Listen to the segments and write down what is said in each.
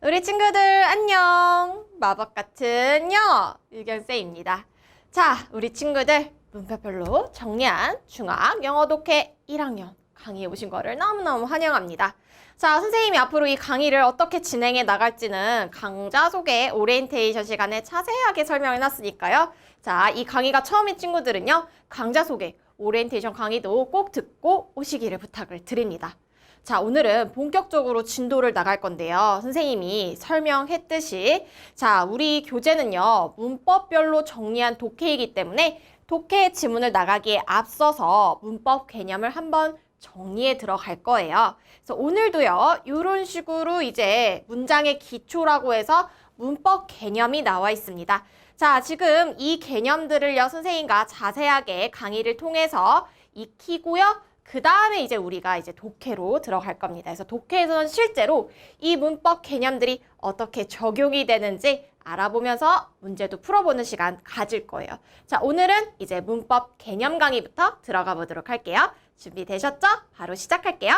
우리 친구들 안녕. 마법 같은 영어 유견쌤입니다. 자, 우리 친구들 문파별로 정리한 중학 영어 독해 1학년 강의에 오신 거를 너무너무 환영합니다. 자, 선생님이 앞으로 이 강의를 어떻게 진행해 나갈지는 강좌 소개 오리엔테이션 시간에 자세하게 설명해 놨으니까요. 자, 이 강의가 처음인 친구들은요. 강좌 소개 오리엔테이션 강의도 꼭 듣고 오시기를 부탁을 드립니다. 자, 오늘은 본격적으로 진도를 나갈 건데요. 선생님이 설명했듯이 자, 우리 교재는요. 문법별로 정리한 독해이기 때문에 독해 지문을 나가기에 앞서서 문법 개념을 한번 정리해 들어갈 거예요. 그래서 오늘도요. 이런 식으로 이제 문장의 기초라고 해서 문법 개념이 나와 있습니다. 자, 지금 이 개념들을요. 선생님과 자세하게 강의를 통해서 익히고요. 그 다음에 이제 우리가 이제 독해로 들어갈 겁니다. 그래서 독해에서는 실제로 이 문법 개념들이 어떻게 적용이 되는지 알아보면서 문제도 풀어보는 시간 가질 거예요. 자, 오늘은 이제 문법 개념 강의부터 들어가 보도록 할게요. 준비되셨죠? 바로 시작할게요.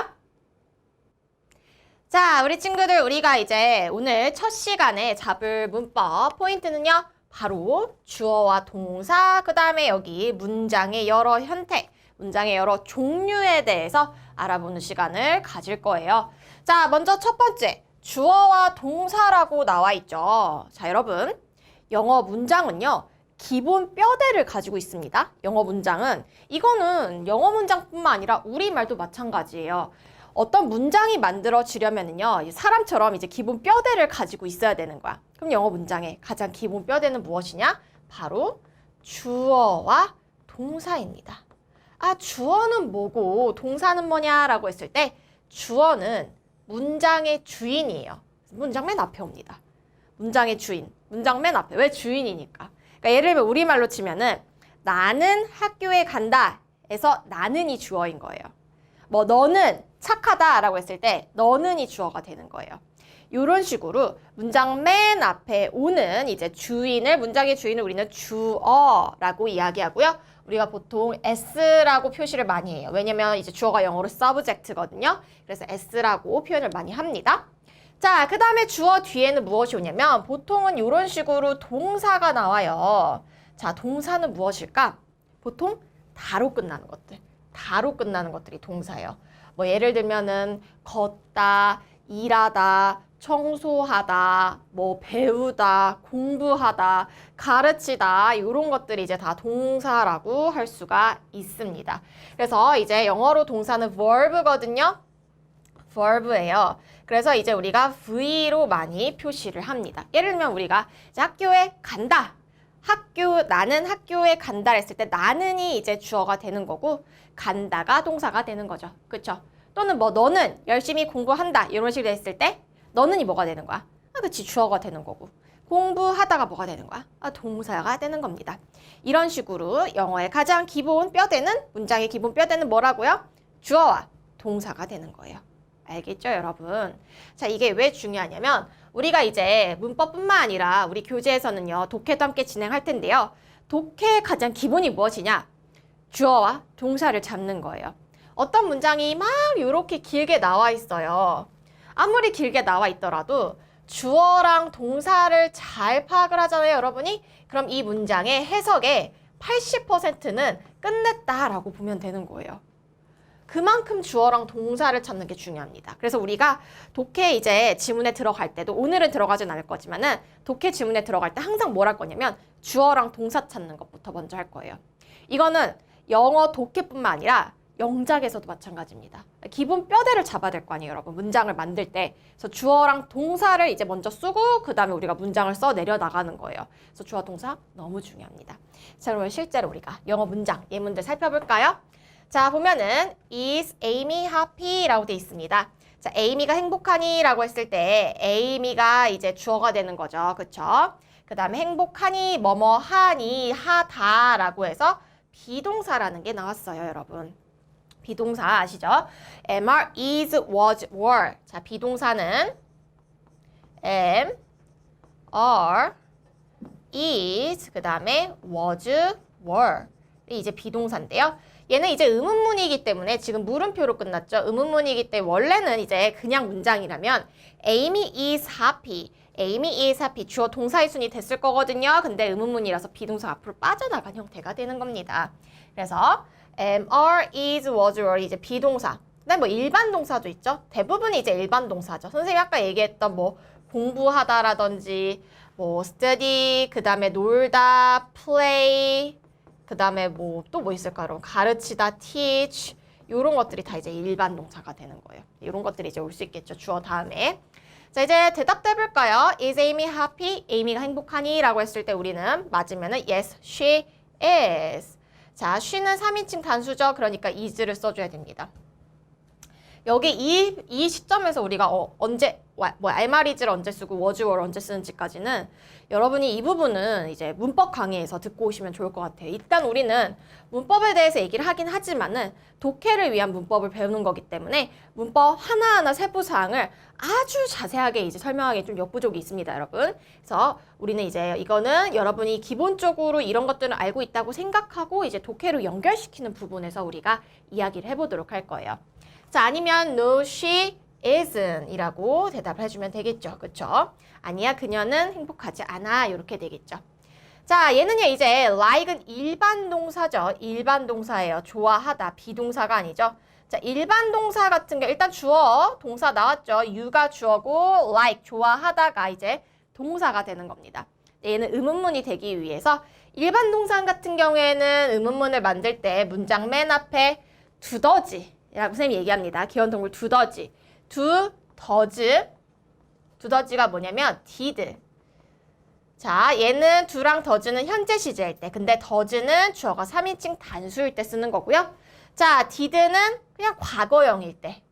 자, 우리 친구들, 우리가 이제 오늘 첫 시간에 잡을 문법 포인트는요, 바로 주어와 동사, 그 다음에 여기 문장의 여러 형태, 문장의 여러 종류에 대해서 알아보는 시간을 가질 거예요. 자, 먼저 첫 번째, 주어와 동사라고 나와 있죠. 자, 여러분, 영어 문장은요, 기본 뼈대를 가지고 있습니다. 영어 문장은 이거는 영어 문장뿐만 아니라 우리말도 마찬가지예요. 어떤 문장이 만들어지려면은요, 이 사람처럼 이제 기본 뼈대를 가지고 있어야 되는 거야. 그럼 영어 문장의 가장 기본 뼈대는 무엇이냐? 바로 주어와 동사입니다. 아, 주어는 뭐고 동사는 뭐냐라고 했을 때 주어는 문장의 주인이에요. 문장 맨 앞에 옵니다. 문장의 주인. 문장 맨 앞에. 왜 주인이니까? 그러니까 예를 들면 우리말로 치면은 나는 학교에 간다. 에서 나는이 주어인 거예요. 뭐 너는 착하다라고 했을 때 너는 이 주어가 되는 거예요. 이런 식으로 문장 맨 앞에 오는 이제 주인을 문장의 주인을 우리는 주어라고 이야기하고요. 우리가 보통 s라고 표시를 많이 해요. 왜냐면 이제 주어가 영어로 subject거든요. 그래서 s라고 표현을 많이 합니다. 자, 그 다음에 주어 뒤에는 무엇이 오냐면 보통은 이런 식으로 동사가 나와요. 자, 동사는 무엇일까? 보통 다로 끝나는 것들. 다로 끝나는 것들이 동사예요. 뭐 예를 들면은 걷다, 일하다, 청소하다, 뭐 배우다, 공부하다, 가르치다 이런 것들이 이제 다 동사라고 할 수가 있습니다. 그래서 이제 영어로 동사는 verb거든요. verb예요. 그래서 이제 우리가 V로 많이 표시를 합니다. 예를 들면 우리가 학교에 간다. 학교 나는 학교에 간다 했을 때 나는이 이제 주어가 되는 거고 간다가 동사가 되는 거죠. 그렇죠? 또는 뭐 너는 열심히 공부한다 이런 식으로 했을 때 너는이 뭐가 되는 거야? 아, 그치 주어가 되는 거고 공부하다가 뭐가 되는 거야? 아, 동사가 되는 겁니다. 이런 식으로 영어의 가장 기본 뼈대는 문장의 기본 뼈대는 뭐라고요? 주어와 동사가 되는 거예요. 알겠죠, 여러분? 자, 이게 왜 중요하냐면 우리가 이제 문법뿐만 아니라 우리 교재에서는요, 독해도 함께 진행할 텐데요. 독해의 가장 기본이 무엇이냐? 주어와 동사를 잡는 거예요. 어떤 문장이 막 이렇게 길게 나와 있어요. 아무리 길게 나와 있더라도 주어랑 동사를 잘 파악을 하잖아요, 여러분이. 그럼 이 문장의 해석의 80%는 끝냈다라고 보면 되는 거예요. 그만큼 주어랑 동사를 찾는 게 중요합니다. 그래서 우리가 독해 이제 지문에 들어갈 때도 오늘은 들어가진 않을 거지만은 독해 지문에 들어갈 때 항상 뭘 할 거냐면 주어랑 동사 찾는 것부터 먼저 할 거예요. 이거는 영어 독해뿐만 아니라 영작에서도 마찬가지입니다. 기본 뼈대를 잡아야 될 거 아니에요, 여러분. 문장을 만들 때. 그래서 주어랑 동사를 이제 먼저 쓰고 그다음에 우리가 문장을 써 내려 나가는 거예요. 그래서 주어 동사 너무 중요합니다. 자, 그러면 실제로 우리가 영어 문장 예문들 살펴볼까요? 자, 보면은 is Amy happy라고 돼 있습니다. 자, 에이미가 행복하니라고 했을 때 에이미가 이제 주어가 되는 거죠. 그쵸? 그 다음에 행복하니 뭐뭐 하니 하다라고 해서 비동사라는 게 나왔어요, 여러분. 비동사 아시죠? MR is was were. 자, 비동사는 am, are, is 그 다음에 was, were. 이 이제 비동사인데요. 얘는 이제 의문문이기 때문에 지금 물음표로 끝났죠. 의문문이기 때문에 원래는 이제 그냥 문장이라면 Amy is happy. Amy is happy. 주어 동사의 순이 됐을 거거든요. 근데 의문문이라서 비동사 앞으로 빠져나간 형태가 되는 겁니다. 그래서 am, are, is, was, were 이제 비동사. 그다음 뭐 일반 동사도 있죠. 대부분이 이제 일반 동사죠. 선생님이 아까 얘기했던 뭐 공부하다라든지 뭐 study, 그 다음에 놀다, play, 그 다음에 뭐 또 뭐 있을까? 여러분 가르치다, teach 이런 것들이 다 이제 일반 동사가 되는 거예요. 이런 것들이 이제 올 수 있겠죠. 주어 다음에. 자 이제 대답도 해볼까요? Is Amy happy? Amy가 행복하니? 라고 했을 때 우리는 맞으면 은 yes, she is. 자, she는 3인칭 단수죠. 그러니까 is를 써줘야 됩니다. 여기 이, 이 시점에서 우리가 어, 언제 와- 뭐 알마리즈를 언제 쓰고 워즈월 언제 쓰는지까지는 여러분이 이 부분은 이제 문법 강의에서 듣고 오시면 좋을 것 같아요. 일단 우리는 문법에 대해서 얘기를 하긴 하지만은 독해를 위한 문법을 배우는 거기 때문에 문법 하나하나 세부 사항을 아주 자세하게 이제 설명하기 좀 역부족이 있습니다, 여러분. 그래서 우리는 이제 이거는 여러분이 기본적으로 이런 것들을 알고 있다고 생각하고 이제 독해로 연결시키는 부분에서 우리가 이야기를 해보도록 할 거예요. 자, 아니면 no, she isn't 이라고 대답을 해주면 되겠죠. 그쵸? 아니야, 그녀는 행복하지 않아. 이렇게 되겠죠. 자, 얘는요, 이제 like은 일반 동사죠. 일반 동사예요. 좋아하다. 비동사가 아니죠. 자, 일반 동사 같은 게 일단 주어, 동사 나왔죠. you가 주어고 like, 좋아하다가 이제 동사가 되는 겁니다. 얘는 의문문이 되기 위해서 일반 동사 같은 경우에는 의문문을 만들 때 문장 맨 앞에 두더지 라고 선생님이 얘기합니다. 기원동물 두더지. 두, 더즈. 두더지가 뭐냐면 did. 자, 얘는 두랑 더즈는 현재 시제일 때. 근데 더즈는 주어가 3인칭 단수일 때 쓰는 거고요. 자, did는 그냥 과거형일 때.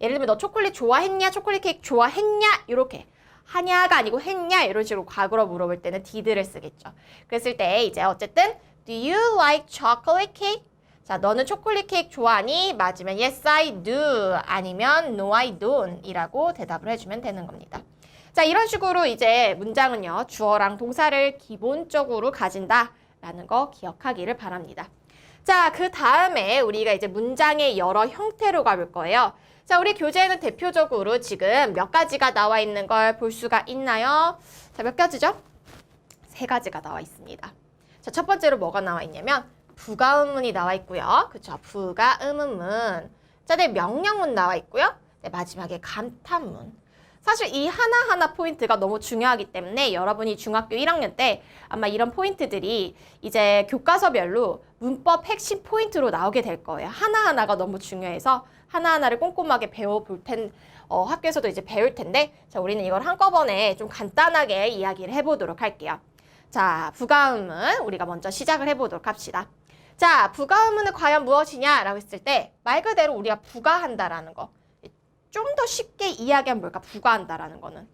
예를 들면 너 초콜릿 좋아했냐? 초콜릿 케이크 좋아했냐? 이렇게. 하냐가 아니고 했냐? 이런 식으로 과거로 물어볼 때는 did를 쓰겠죠. 그랬을 때 이제 어쨌든 Do you like chocolate cake? 자, 너는 초콜릿 케이크 좋아하니? 맞으면 yes I do 아니면 no I don't 이라고 대답을 해주면 되는 겁니다. 자, 이런 식으로 이제 문장은요. 주어랑 동사를 기본적으로 가진다 라는 거 기억하기를 바랍니다. 자, 그 다음에 우리가 이제 문장의 여러 형태로 가볼 거예요. 자, 우리 교재에는 대표적으로 지금 몇 가지가 나와 있는 걸 볼 수가 있나요? 자, 몇 가지죠? 세 가지가 나와 있습니다. 자, 첫 번째로 뭐가 나와 있냐면 부가의문이 나와 있고요. 그쵸? 부가의문문. 자, 네, 명령문 나와 있고요. 네, 마지막에 감탄문. 사실 이 하나하나 포인트가 너무 중요하기 때문에 여러분이 중학교 1학년 때 아마 이런 포인트들이 이제 교과서별로 문법 핵심 포인트로 나오게 될 거예요. 하나하나가 너무 중요해서 하나하나를 꼼꼼하게 배워볼 텐, 어, 학교에서도 이제 배울 텐데, 자, 우리는 이걸 한꺼번에 좀 간단하게 이야기를 해보도록 할게요. 자, 부가음은 우리가 먼저 시작을 해보도록 합시다. 자, 부가음은 과연 무엇이냐라고 했을 때 말 그대로 우리가 부가한다라는 거. 좀 더 쉽게 이야기하면 뭘까? 부가한다라는 거는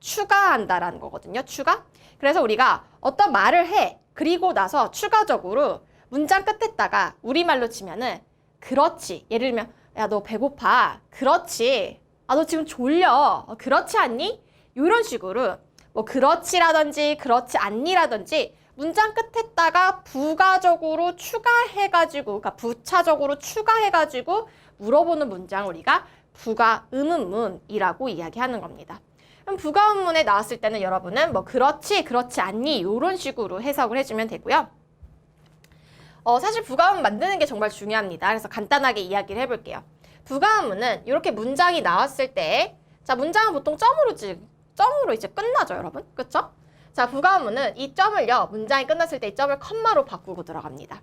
추가한다라는 거거든요. 추가. 그래서 우리가 어떤 말을 해. 그리고 나서 추가적으로 문장 끝에다가 우리말로 치면은 그렇지. 예를 들면 야, 너 배고파. 그렇지. 아, 너 지금 졸려. 어, 그렇지 않니? 이런 식으로 뭐 그렇지라든지 그렇지 않니라든지 문장 끝에다가 부가적으로 추가해가지고 그러니까 부차적으로 추가해가지고 물어보는 문장 우리가 부가 의문문이라고 이야기하는 겁니다. 그럼 부가 의문문에 나왔을 때는 여러분은 뭐 그렇지 그렇지 않니 이런 식으로 해석을 해주면 되고요. 어, 사실 부가음 만드는 게 정말 중요합니다. 그래서 간단하게 이야기를 해볼게요. 부가음은 이렇게 문장이 나왔을 때, 자, 문장은 보통 점으로, 지, 점으로 이제 끝나죠, 여러분. 그쵸? 자, 부가음은 이 점을요, 문장이 끝났을 때 이 점을 컴마로 바꾸고 들어갑니다.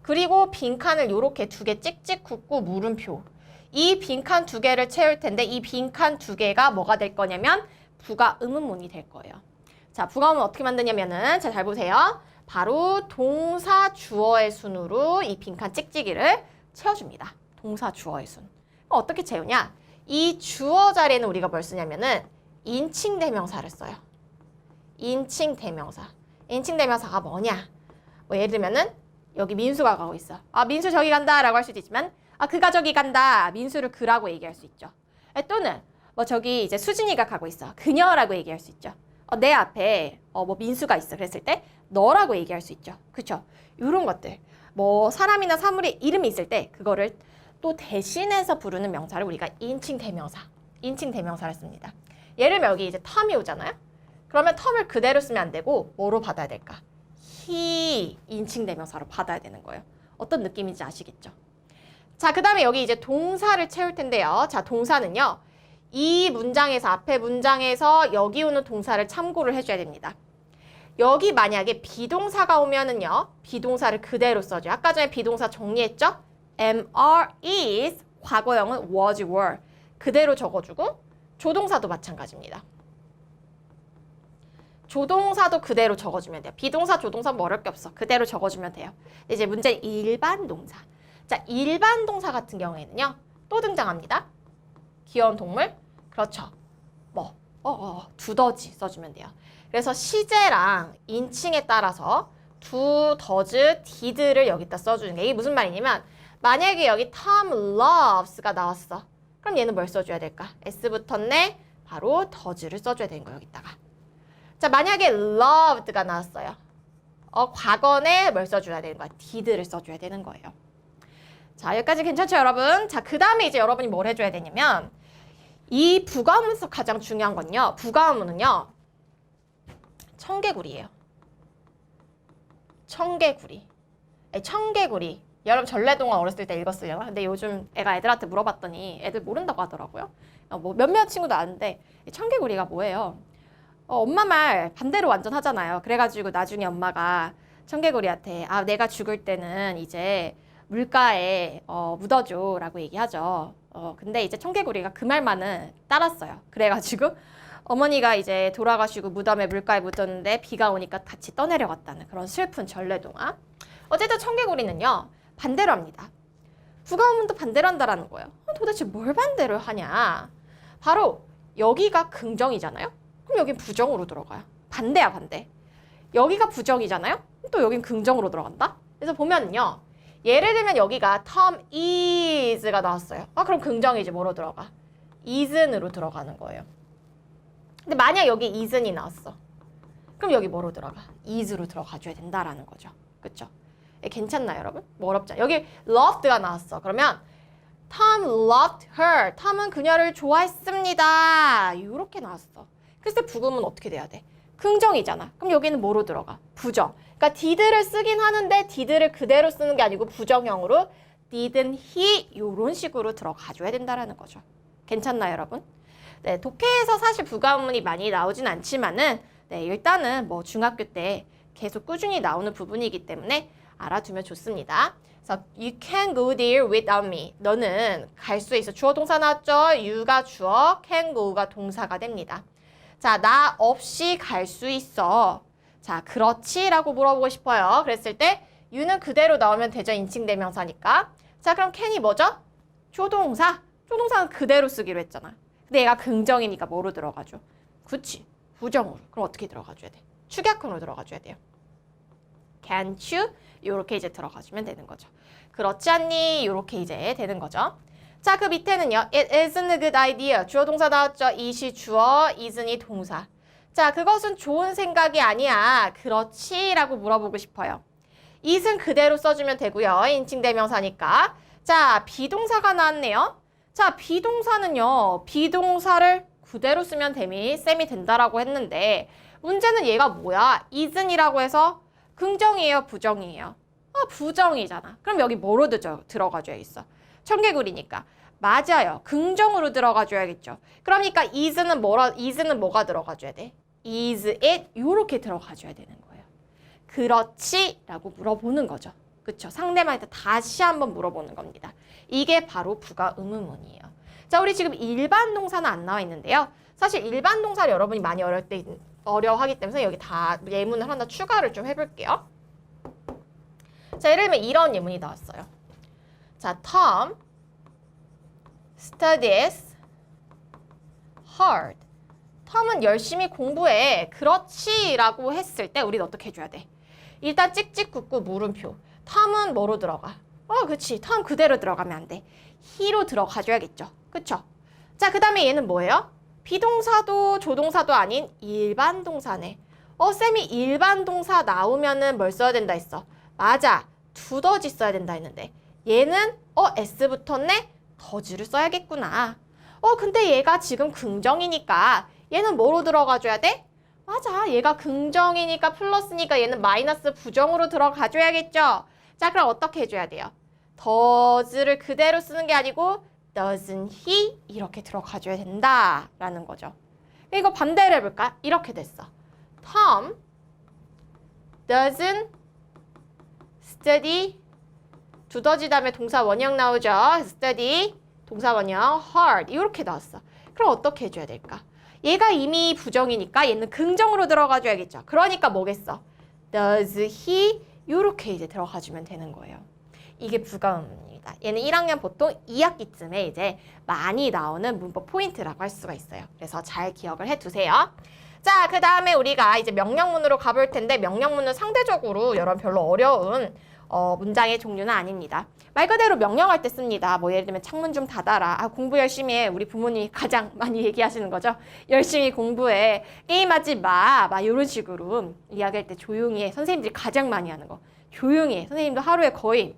그리고 빈칸을 이렇게 두 개 찍찍 긋고 물음표. 이 빈칸 두 개를 채울 텐데 이 빈칸 두 개가 뭐가 될 거냐면 부가 의문문이 될 거예요. 자, 부가음은 어떻게 만드냐면은 자, 잘 보세요. 바로 동사 주어의 순으로 이 빈칸 찍찍이를 채워줍니다. 동사 주어의 순. 어떻게 채우냐? 이 주어 자리에는 우리가 뭘 쓰냐면은 인칭 대명사를 써요. 인칭 대명사. 인칭 대명사가 뭐냐? 뭐 예를 들면은 여기 민수가 가고 있어. 아, 민수 저기 간다라고 할 수도 있지만 아, 그가 저기 간다. 민수를 그라고 얘기할 수 있죠. 에, 또는 뭐 저기 이제 수진이가 가고 있어. 그녀라고 얘기할 수 있죠. 어, 내 앞에 어, 뭐 민수가 있어. 그랬을 때 너라고 얘기할 수 있죠. 그쵸? 이런 것들. 뭐 사람이나 사물의 이름이 있을 때 그거를 또 대신해서 부르는 명사를 우리가 인칭 대명사, 인칭 대명사를 씁니다. 예를 들면 여기 이제 텀이 오잖아요. 그러면 텀을 그대로 쓰면 안 되고 뭐로 받아야 될까? he 인칭 대명사로 받아야 되는 거예요. 어떤 느낌인지 아시겠죠? 자, 그 다음에 여기 이제 동사를 채울 텐데요. 자, 동사는요. 이 문장에서 앞에 문장에서 여기 오는 동사를 참고를 해줘야 됩니다. 여기 만약에 비동사가 오면은요. 비동사를 그대로 써줘요. 아까 전에 비동사 정리했죠? are, is, 과거형은 was, were 그대로 적어주고 조동사도 마찬가지입니다. 조동사도 그대로 적어주면 돼요. 비동사, 조동사 뭐 어렵게 없어. 그대로 적어주면 돼요. 이제 문제 일반 동사. 자, 일반 동사 같은 경우에는요. 또 등장합니다. 귀여운 동물. 그렇죠. 뭐, 어, 어, 두더지 써주면 돼요. 그래서 시제랑 인칭에 따라서 두, 더즈, 디드를 여기다 써주는 게 이게 무슨 말이냐면 만약에 여기 Tom loves가 나왔어. 그럼 얘는 뭘 써줘야 될까? S 붙었네. 바로 더즈를 써줘야 되는 거예요. 여기다가. 자, 만약에 loved가 나왔어요. 어, 과거에 뭘 써줘야 되는 거야? did를 써줘야 되는 거예요. 자, 여기까지 괜찮죠, 여러분? 자, 그 다음에 이제 여러분이 뭘 해줘야 되냐면 이 부가문에서 가장 중요한 건요. 부가문은요. 청개구리예요. 청개구리. 아니, 청개구리. 여러분 전래동화 어렸을 때 읽었으려나? 근데 요즘 애가 애들한테 물어봤더니 애들 모른다고 하더라고요. 어, 뭐 몇몇 친구도 아는데 이 청개구리가 뭐예요? 어, 엄마 말 반대로 완전 하잖아요. 그래가지고 나중에 엄마가 청개구리한테 아 내가 죽을 때는 이제 물가에 어, 묻어줘라고 얘기하죠. 어, 근데 이제 청개구리가 그 말만은 따랐어요. 그래가지고 어머니가 이제 돌아가시고 무덤에 물가에 묻었는데 비가 오니까 같이 떠내려갔다는 그런 슬픈 전래동화. 어쨌든 청개구리는요 반대로 합니다. 부가문도 반대로 한다라는 거예요. 어, 도대체 뭘 반대로 하냐? 바로 여기가 긍정이잖아요. 그럼 여긴 부정으로 들어가요. 반대야 반대. 여기가 부정이잖아요. 또 여긴 긍정으로 들어간다. 그래서 보면은요. 예를 들면 여기가 Tom is가 나왔어요. 아 그럼 긍정이지 뭐로 들어가? isn'으로 들어가는 거예요. 근데 만약 여기 isn'이 나왔어. 그럼 여기 뭐로 들어가? is로 들어가줘야 된다라는 거죠. 예, 괜찮나요 여러분? 뭐 어렵죠? 여기 loved가 나왔어. 그러면 Tom loved her. 톰은 그녀를 좋아했습니다. 이렇게 나왔어. 그래서 부금은 어떻게 돼야 돼? 긍정이잖아. 그럼 여기는 뭐로 들어가? 부정. 그러니까 did를 쓰긴 하는데 did를 그대로 쓰는 게 아니고 부정형으로 didn't he 이런 식으로 들어가줘야 된다라는 거죠. 괜찮나요, 여러분? 네, 독해에서 사실 부가문이 많이 나오진 않지만은 네, 일단은 뭐 중학교 때 계속 꾸준히 나오는 부분이기 때문에 알아두면 좋습니다. 그래서 you can go there without me. 너는 갈 수 있어. 주어 동사 나왔죠? you가 주어, can go가 동사가 됩니다. 자, 나 없이 갈 수 있어. 자, 그렇지? 라고 물어보고 싶어요. 그랬을 때 you는 그대로 나오면 되죠. 인칭 대명사니까. 자, 그럼 can이 뭐죠? 조동사. 조동사는 그대로 쓰기로 했잖아. 근데 얘가 긍정이니까 뭐로 들어가죠? 그치. 부정으로. 그럼 어떻게 들어가줘야 돼? 축약형으로 들어가줘야 돼요. can't you? 요렇게 이제 들어가주면 되는 거죠. 그렇지 않니? 요렇게 이제 되는 거죠. 자, 그 밑에는요. It isn't a good idea. 주어 동사 나왔죠? it이 주어, isn'이 동사. 자, 그것은 좋은 생각이 아니야. 그렇지? 라고 물어보고 싶어요. it은 그대로 써주면 되고요. 인칭 대명사니까. 자, 비동사가 나왔네요. 자, 비동사는요. 비동사를 그대로 쓰면 됨이 셈이 된다라고 했는데 문제는 얘가 뭐야? isn'이라고 해서 긍정이에요, 부정이에요? 아, 부정이잖아. 그럼 여기 뭐로 들- 들어가줘야 있어? 청개구리니까. 맞아요. 긍정으로 들어가 줘야겠죠. 그러니까 is는 뭐라 is는 뭐가 들어가 줘야 돼? is it 요렇게 들어가 줘야 되는 거예요. 그렇지라고 물어보는 거죠. 그쵸? 상대방한테 다시 한번 물어보는 겁니다. 이게 바로 부가 의문문이에요. 자, 우리 지금 일반 동사는 안 나와 있는데요. 사실 일반 동사를 여러분이 많이 어려울 때 어려워하기 때문에 여기 다 예문을 하나 추가를 좀 해볼게요. 자, 예를 들면 이런 예문이 나왔어요. 자, Tom studies hard. 톰은 열심히 공부해. 그렇지 라고 했을 때 우리는 어떻게 해줘야 돼? 일단 찍찍 굳고 물음표. 톰은 뭐로 들어가? 어, 그치. 톰 그대로 들어가면 안 돼. he로 들어가줘야겠죠. 그쵸? 자, 그 다음에 얘는 뭐예요? 비동사도 조동사도 아닌 일반 동사네. 어, 쌤이 일반 동사 나오면은 뭘 써야 된다 했어? 맞아. 두더지 써야 된다 했는데 얘는 어 S 붙었네 더즈를 써야겠구나. 어 근데 얘가 지금 긍정이니까 얘는 뭐로 들어가줘야 돼? 맞아 얘가 긍정이니까 플러스니까 얘는 마이너스 부정으로 들어가줘야겠죠. 자 그럼 어떻게 해줘야 돼요? does를 그대로 쓰는 게 아니고 doesn't he 이렇게 들어가줘야 된다라는 거죠. 이거 반대로 해볼까? 이렇게 됐어. Tom doesn't study 두더지 다음에 동사 원형 나오죠. study 동사 원형 hard 이렇게 나왔어. 그럼 어떻게 해줘야 될까? 얘가 이미 부정이니까 얘는 긍정으로 들어가줘야겠죠. 그러니까 뭐겠어? does he 이렇게 이제 들어가주면 되는 거예요. 이게 부가음입니다. 얘는 1학년 보통 2학기쯤에 이제 많이 나오는 문법 포인트라고 할 수가 있어요. 그래서 잘 기억을 해두세요. 자, 그 다음에 우리가 이제 명령문으로 가볼 텐데 명령문은 상대적으로 여러 별로 어려운 어, 문장의 종류는 아닙니다. 말 그대로 명령할 때 씁니다. 뭐 예를 들면 창문 좀 닫아라. 아, 공부 열심히 해. 우리 부모님이 가장 많이 얘기하시는 거죠. 열심히 공부해. 게임하지 마. 막 이런 식으로 이야기할 때 조용히 해. 선생님들이 가장 많이 하는 거. 조용히 해. 선생님도 하루에 거의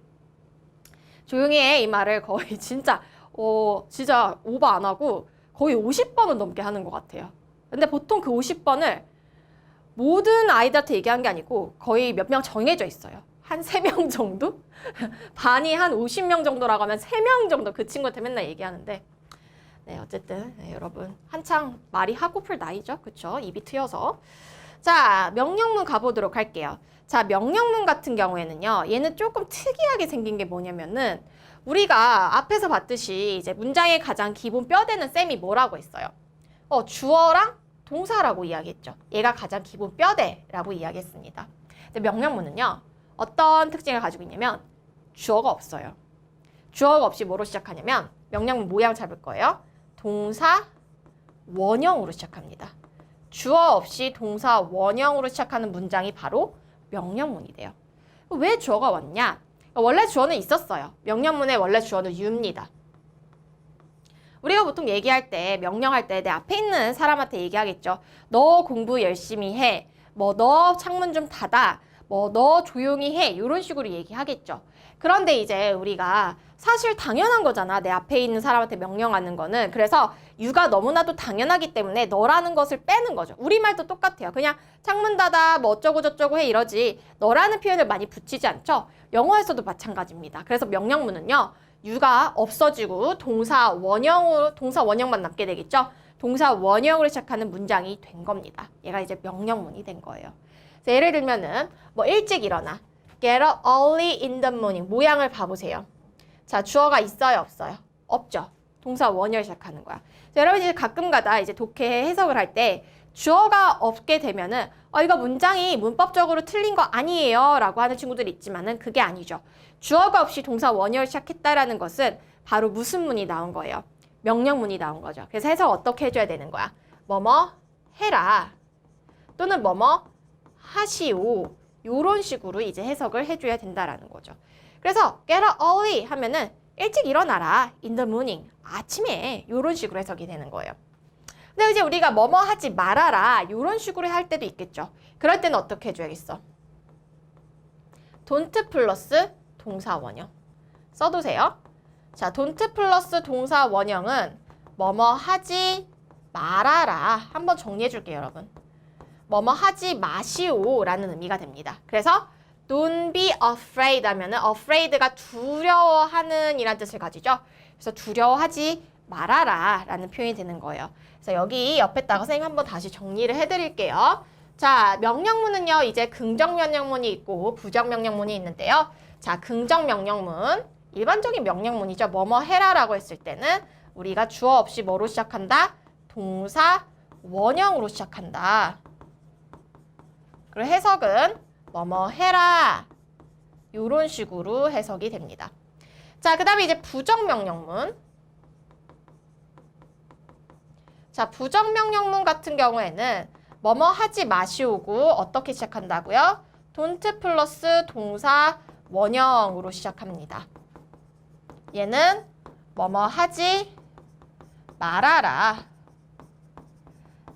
조용히 해. 이 말을 거의 진짜 어 진짜 오버 안 하고 거의 50번은 넘게 하는 것 같아요. 근데 보통 그 50번을 모든 아이들한테 얘기한 게 아니고 거의 몇 명 정해져 있어요. 한 3명 정도? 반이 한 50명 정도라고 하면 3명 정도 그 친구한테 맨날 얘기하는데 네, 어쨌든 네, 여러분 한창 말이 하고플 나이죠. 그쵸? 입이 트여서 자, 명령문 가보도록 할게요. 자, 명령문 같은 경우에는요. 얘는 조금 특이하게 생긴 게 뭐냐면은 우리가 앞에서 봤듯이 이제 문장의 가장 기본 뼈대는 쌤이 뭐라고 했어요? 어, 주어랑 동사라고 이야기했죠. 얘가 가장 기본 뼈대라고 이야기했습니다. 명령문은요. 어떤 특징을 가지고 있냐면 주어가 없어요. 주어가 없이 뭐로 시작하냐면 명령문 모양 잡을 거예요. 동사 원형으로 시작합니다. 주어 없이 동사 원형으로 시작하는 문장이 바로 명령문이 돼요. 왜 주어가 왔냐? 원래 주어는 있었어요. 명령문의 원래 주어는 you입니다. 우리가 보통 얘기할 때, 명령할 때 내 앞에 있는 사람한테 얘기하겠죠. 너 공부 열심히 해. 뭐 너 창문 좀 닫아. 뭐 너 조용히 해. 이런 식으로 얘기하겠죠. 그런데 이제 우리가 사실 당연한 거잖아. 내 앞에 있는 사람한테 명령하는 거는. 그래서 유가 너무나도 당연하기 때문에 너라는 것을 빼는 거죠. 우리말도 똑같아요. 그냥 창문 닫아 뭐 어쩌고 저쩌고 해 이러지 너라는 표현을 많이 붙이지 않죠. 영어에서도 마찬가지입니다. 그래서 명령문은요. 유가 없어지고 동사 원형으로 동사 원형만 남게 되겠죠. 동사 원형으로 시작하는 문장이 된 겁니다. 얘가 이제 명령문이 된 거예요. 예를 들면은 뭐 일찍 일어나 get up early in the morning 모양을 봐보세요. 자 주어가 있어요 없어요? 없죠. 동사 원형 시작하는 거야. 자, 여러분 이제 가끔가다 이제 독해 해석을 할 때 주어가 없게 되면은 어 이거 문장이 문법적으로 틀린 거 아니에요라고 하는 친구들이 있지만은 그게 아니죠. 주어가 없이 동사 원형을 시작했다라는 것은 바로 무슨 문이 나온 거예요? 명령문이 나온 거죠. 그래서 해석 어떻게 해줘야 되는 거야? 뭐뭐 해라 또는 뭐뭐 하시오 요런 식으로 이제 해석을 해줘야 된다라는 거죠. 그래서 get up early 하면은 일찍 일어나라 in the morning 아침에 요런 식으로 해석이 되는 거예요. 근데 이제 우리가 뭐뭐 하지 말아라 요런 식으로 할 때도 있겠죠. 그럴 때는 어떻게 해줘야겠어? don't 플러스 동사 원형 써두세요. 자, don't 플러스 동사 원형은 뭐뭐 하지 말아라. 한번 정리해 줄게요, 여러분. 뭐뭐 하지 마시오라는 의미가 됩니다. 그래서 don't be afraid 하면은 afraid가 두려워하는 이란 뜻을 가지죠. 그래서 두려워하지 말아라 라는 표현이 되는 거예요. 그래서 여기 옆에다가 선생님 한번 다시 정리를 해드릴게요. 자, 명령문은요, 이제 긍정 명령문이 있고 부정 명령문이 있는데요. 자, 긍정 명령문. 일반적인 명령문이죠. 뭐뭐 해라 라고 했을 때는 우리가 주어 없이 뭐로 시작한다? 동사 원형으로 시작한다. 그리고 해석은 뭐뭐 해라. 이런 식으로 해석이 됩니다. 자, 그 다음에 이제 부정명령문. 자, 부정명령문 같은 경우에는 뭐뭐 하지 마시오고 어떻게 시작한다고요? don't 플러스 동사 원형으로 시작합니다. 얘는 뭐뭐 하지 말아라.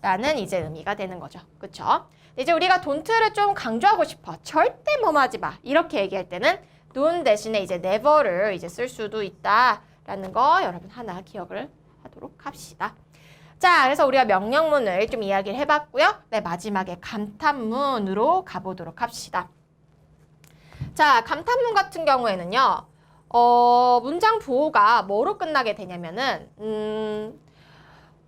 라는 이제 의미가 되는 거죠. 그쵸? 이제 우리가 don't를 좀 강조하고 싶어. 절대 뭐뭐 하지 마. 이렇게 얘기할 때는 don't 대신에 이제 never를 이제 쓸 수도 있다라는 거 여러분 하나 기억을 하도록 합시다. 자, 그래서 우리가 명령문을 좀 이야기를 해봤고요. 네, 마지막에 감탄문으로 가보도록 합시다. 자, 감탄문 같은 경우에는요, 어, 문장 부호가 뭐로 끝나게 되냐면은, 음,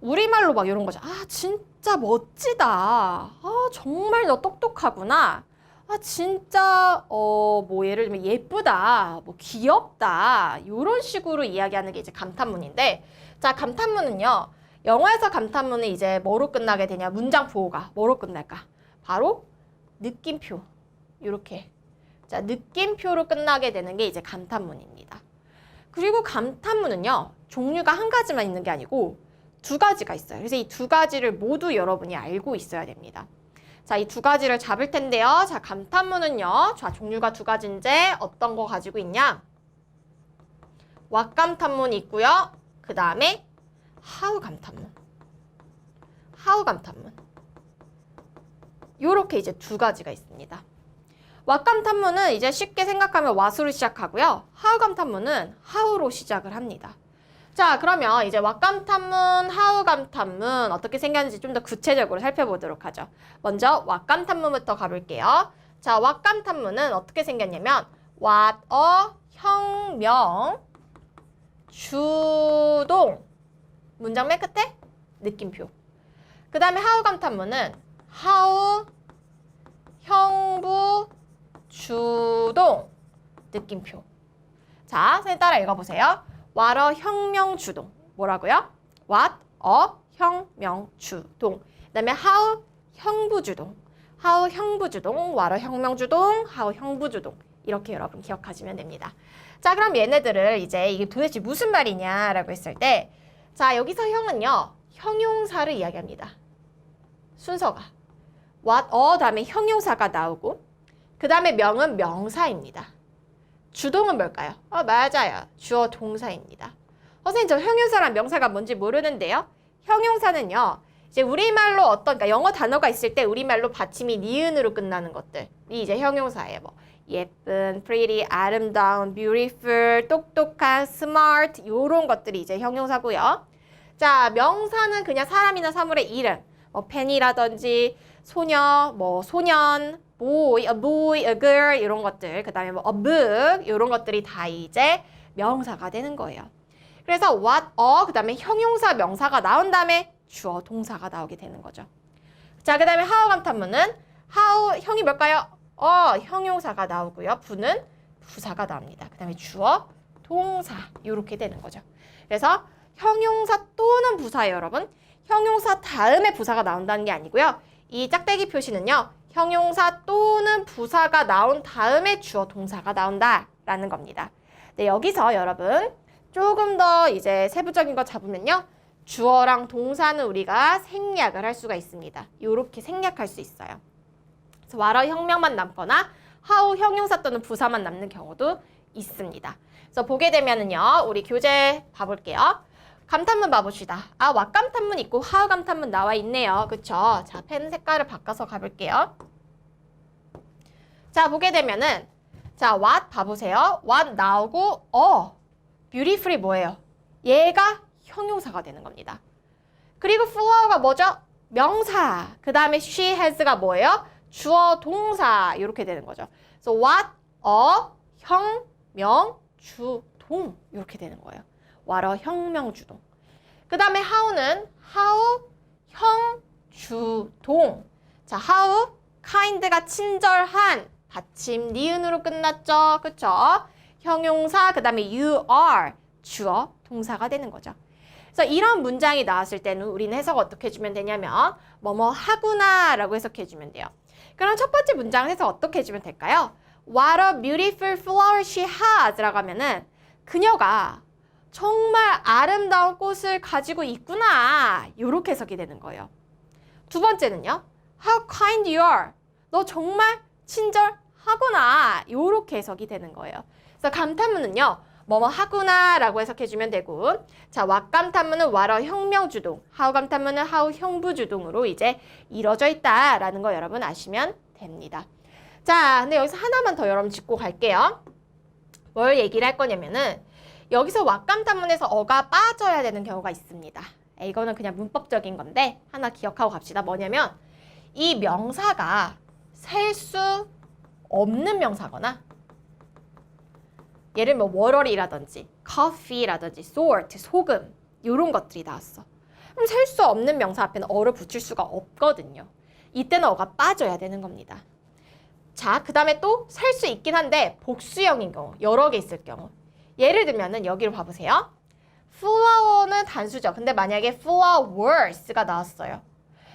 우리말로 막 이런 거죠. 아, 진짜 멋지다. 아, 정말 너 똑똑하구나. 아, 진짜, 어, 뭐, 예를 들면 예쁘다. 뭐, 귀엽다. 이런 식으로 이야기하는 게 이제 감탄문인데, 자, 감탄문은요, 영어에서 감탄문은 이제 뭐로 끝나게 되냐? 문장 부호가 뭐로 끝날까? 바로 느낌표. 이렇게. 자, 느낌표로 끝나게 되는 게 이제 감탄문입니다. 그리고 감탄문은요, 종류가 한 가지만 있는 게 아니고 두 가지가 있어요. 그래서 이 두 가지를 모두 여러분이 알고 있어야 됩니다. 자, 이 두 가지를 잡을 텐데요. 자, 감탄문은요, 자, 종류가 두 가지인데 어떤 거 가지고 있냐? 왓감탄문이 있고요. 그 다음에 하우 감탄문. 하우 감탄문. 요렇게 이제 두 가지가 있습니다. 왓감탄문은 이제 쉽게 생각하면 왓으로 시작하고요. 하우감탄문은 하우로 시작을 합니다. 자, 그러면 이제 왓감탄문, 하우감탄문 어떻게 생겼는지 좀 더 구체적으로 살펴보도록 하죠. 먼저 왓감탄문부터 가볼게요. 자, 왓감탄문은 어떻게 생겼냐면 what 어 혁명 주동 문장 맨 끝에 느낌표. 그 다음에 하우감탄문은 하우 형부 주동 느낌표. 자, 선생님 따라 읽어보세요. 와러 혁명 주동. 뭐라고요? what 어 혁명 주동. 그 다음에 how 형부 주동. how 형부 주동. 와러 혁명 주동. how 형부 주동. 이렇게 여러분 기억하시면 됩니다. 자, 그럼 얘네들을 이제 이게 도대체 무슨 말이냐라고 했을 때, 자 여기서 형은요 형용사를 이야기합니다. 순서가 what 어 다음에 형용사가 나오고 그 다음에 명은 명사입니다. 주동은 뭘까요? 어, 맞아요. 주어 동사입니다. 선생님, 저 형용사랑 명사가 뭔지 모르는데요. 형용사는요, 이제 우리말로 어떤, 그러니까 영어 단어가 있을 때 우리말로 받침이 니은으로 끝나는 것들이 이제 형용사예요. 뭐, 예쁜, pretty, 아름다운, beautiful, 똑똑한, smart, 요런 것들이 이제 형용사고요. 자, 명사는 그냥 사람이나 사물의 이름, 뭐, 펜이라든지, 소녀, 뭐, 소년, boy, a boy, a girl 이런 것들 그 다음에 뭐 a book 이런 것들이 다 이제 명사가 되는 거예요. 그래서 what, a 그 다음에 형용사 명사가 나온 다음에 주어 동사가 나오게 되는 거죠. 자, 그 다음에 how 감탄문은 how 형이 뭘까요? 어, 형용사가 나오고요. 부는 부사가 나옵니다. 그 다음에 주어 동사 이렇게 되는 거죠. 그래서 형용사 또는 부사예요, 여러분. 형용사 다음에 부사가 나온다는 게 아니고요. 이 짝대기 표시는요. 형용사 또는 부사가 나온 다음에 주어 동사가 나온다라는 겁니다. 네, 여기서 여러분 조금 더 이제 세부적인 거 잡으면요. 주어랑 동사는 우리가 생략을 할 수가 있습니다. 이렇게 생략할 수 있어요. 그래서 와러 혁명만 남거나 하우 형용사 또는 부사만 남는 경우도 있습니다. 그래서 보게 되면은요. 우리 교재 봐볼게요. 감탄문 봐봅시다. 아, 왓감탄문 있고 하우감탄문 나와 있네요. 그쵸? 자, 펜 색깔을 바꿔서 가볼게요. 자, 보게 되면은 자, what 봐보세요. what 나오고 어, beautiful이 뭐예요? 얘가 형용사가 되는 겁니다. 그리고 flower가 뭐죠? 명사. 그 다음에 she has가 뭐예요? 주어, 동사 이렇게 되는 거죠. 그래서 what, 어, 형, 명, 주, 동 이렇게 되는 거예요. 와러 혁명 주동. 그 다음에 how는 how 형 주동. 자, how kind가 친절한 받침 니은으로 끝났죠. 그쵸? 형용사 그 다음에 you are 주어 동사가 되는 거죠. 그래서 이런 문장이 나왔을 때는 우리는 해석 어떻게 해주면 되냐면 뭐뭐 하구나 라고 해석해 주면 돼요. 그럼 첫 번째 문장 해석 어떻게 해주면 될까요? What a beautiful flower she has 라고 하면은 그녀가 정말 아름다운 꽃을 가지고 있구나. 이렇게 해석이 되는 거예요. 두 번째는요. How kind you are. 너 정말 친절하구나. 이렇게 해석이 되는 거예요. 그래서 감탄문은요. 뭐뭐 하구나 라고 해석해주면 되고 자, 왓감탄문은 와러 혁명주동, 하우감탄문은 하우 형부주동으로 이제 이루어져 있다 라는 거 여러분 아시면 됩니다. 자, 근데 여기서 하나만 더 여러분 짚고 갈게요. 뭘 얘기를 할 거냐면은 여기서 왁감탄문에서 어가 빠져야 되는 경우가 있습니다. 에, 이거는 그냥 문법적인 건데 하나 기억하고 갑시다. 뭐냐면 이 명사가 셀 수 없는 명사거나 예를 뭐 월월이라든지 coffee라든지 sort, 소금 이런 것들이 나왔어. 그럼 셀 수 없는 명사 앞에는 어를 붙일 수가 없거든요. 이때는 어가 빠져야 되는 겁니다. 자, 그 다음에 또 셀 수 있긴 한데 복수형인 경우, 여러 개 있을 경우. 예를 들면은 여기를 봐보세요. flower는 단수죠. 근데 만약에 flowers가 나왔어요.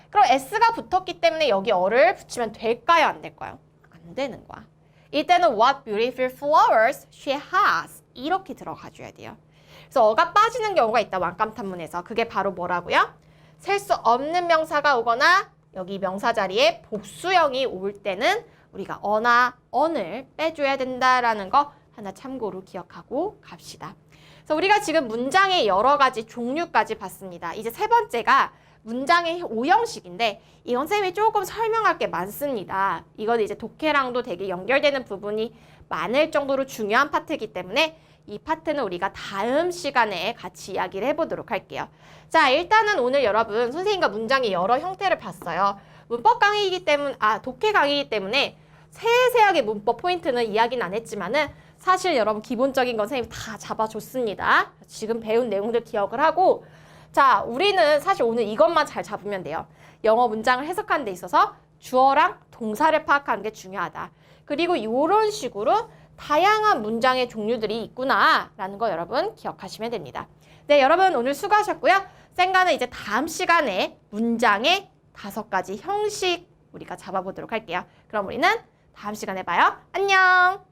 그럼 s가 붙었기 때문에 여기 어를 붙이면 될까요? 안 될까요? 안 되는 거야. 이때는 what beautiful flowers she has 이렇게 들어가줘야 돼요. 그래서 어가 빠지는 경우가 있다. 완감탄문에서. 그게 바로 뭐라고요? 셀 수 없는 명사가 오거나 여기 명사 자리에 복수형이 올 때는 우리가 어나 언을 빼줘야 된다라는 거 하나 참고로 기억하고 갑시다. 그래서 우리가 지금 문장의 여러 가지 종류까지 봤습니다. 이제 세 번째가 문장의 오형식인데 이건 쌤이 조금 설명할 게 많습니다. 이건 이제 독해랑도 되게 연결되는 부분이 많을 정도로 중요한 파트이기 때문에 이 파트는 우리가 다음 시간에 같이 이야기를 해보도록 할게요. 자, 일단은 오늘 여러분 선생님과 문장의 여러 형태를 봤어요. 문법 강의이기 때문에, 아, 독해 강의이기 때문에 세세하게 문법 포인트는 이야기는 안 했지만은 사실 여러분 기본적인 건 선생님이 다 잡아줬습니다. 지금 배운 내용들 기억을 하고 자, 우리는 사실 오늘 이것만 잘 잡으면 돼요. 영어 문장을 해석하는 데 있어서 주어랑 동사를 파악하는 게 중요하다. 그리고 이런 식으로 다양한 문장의 종류들이 있구나라는 거 여러분 기억하시면 됩니다. 네, 여러분 오늘 수고하셨고요. 쌩가는 이제 다음 시간에 문장의 다섯 가지 형식 우리가 잡아보도록 할게요. 그럼 우리는 다음 시간에 봐요. 안녕!